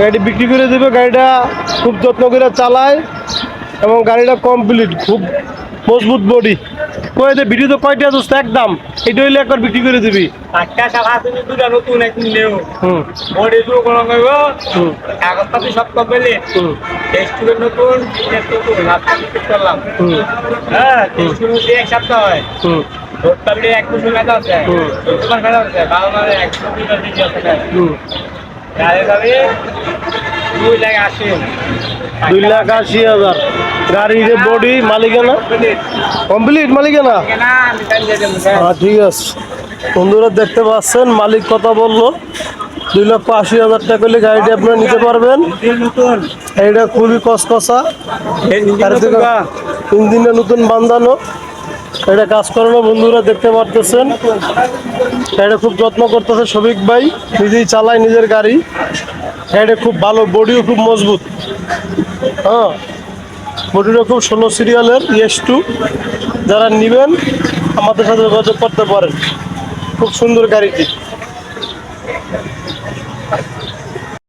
গাড়িটি বিক্রি করে দেবে গাড়িটা খুব যত্ন করে চালায় এবং গাড়িটা কমপ্লিট খুব মজবুত বডি কয়ে দে ভিডিও তো কয়টা দোস্ত? একদম। এটা হইলে একবার বিক্রি করে দিবি। শাখা তুমি দুটা নতুন এক নিলেও হুম। বডি কোনো কইব হুম। সব কমপ্লিট। হুম। নতুন টেস্ট নতুন। আজকে ঠিক করলাম। হুম। হ্যাঁ টেস্টুর মধ্যে এক সপ্তাহ হয়। হুম। এক বছর আছে। হুম। আছে। মানে আছে। হুম। দুই লাখ আশি হাজার। গাড়ির বডি মালিকানা? কমপ্লিট মালিকানা? হ্যাঁ। ঠিক আছে। বন্ধুরা দেখতে পাচ্ছেন মালিক কথা বলল। দুই লক্ষ আশি হাজার টাকা করলে গাড়িটি আপনারা নিতে পারবেন। এটা খুবই কসকসা ইঞ্জিনে নতুন বান্ধানো। এটা কাজ করানো বন্ধুরা দেখতে পারতেছেন। এটা খুব যত্ন করতেছে শফিক ভাই, নিজেই চালায় নিজের গাড়ি। এটা খুব ভালো, বডিও খুব মজবুত। হ্যাঁ বডিটা খুব ষোলো সিরিয়ালের ইয়েস টু যারা নেবেন, আমাদের সাথে যোগাযোগ করতে পারেন। খুব সুন্দর গাড়িটি।